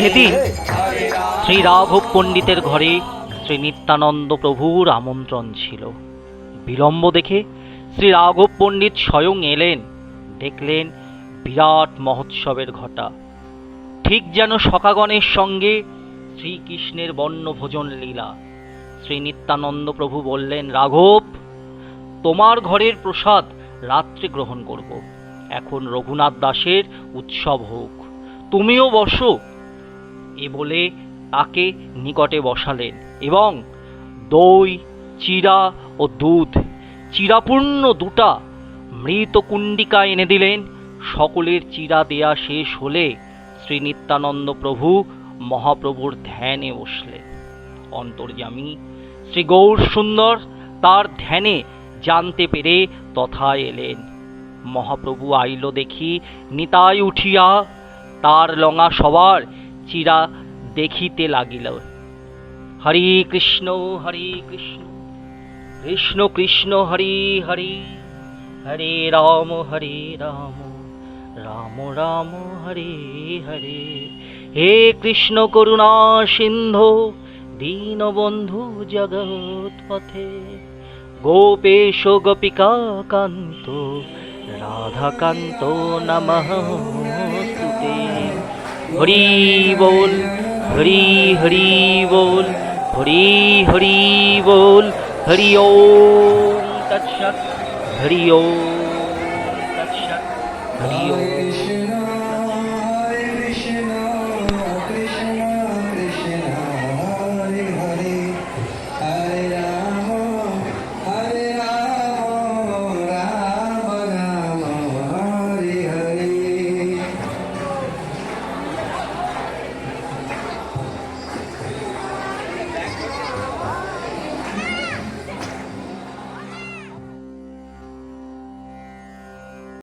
সেদিন শ্রী রাঘব পণ্ডিতের ঘরে শ্রী নিত্যানন্দ প্রভুর আমন্ত্রণ ছিল। বিলম্ব দেখে শ্রী রাঘব পণ্ডিত স্বয়ং এলেন, দেখলেন বিরাট মহোৎসবের ঘটা। ঠিক যেন সকাগণের সঙ্গে শ্রীকৃষ্ণের বর্ণভোজন লীলা। শ্রী নিত্যানন্দ প্রভু বললেন, রাঘব, তোমার ঘরের প্রসাদ রাত্রে গ্রহণ করব। এখন রঘুনাথ দাসের উৎসব হোক। তুমিও বসো এ বলে তাকে নিকটে বসালেন এবং দই, চিরা ও দুধ, চিরাপূর্ণ দুটা মৃত কুণ্ডিকা এনে দিলেন। সকলের চিরা দেয়া শেষ হলে শ্রী নিত্যানন্দ প্রভু মহাপ্রভুর ধ্যানে বসলেন। অন্তর্যামী শ্রী গৌর সুন্দর তার ধ্যানে জানতে পেরে তথা এলেন। মহাপ্রভু আইল দেখি নিতাই উঠিয়া তার লঙা সবার চিরা দেখিতে লাগিল। হরি কৃষ্ণ হরি কৃষ্ণ কৃষ্ণ কৃষ্ণ, হরি হরি, হরে রাম হরে রাম রাম রাম, হরে হরে। হে কৃষ্ণ করুণা সিন্ধু, দীনবন্ধু জগৎ পথে গোপেশ গোপিকা কান্ত, রাধাকান্ত নমঃ স্তুতে হরি বল, হরি হরি বল, হরি হরি বল, হরি ও তৎসৎ, হরি ও তৎসৎ, হরি ওম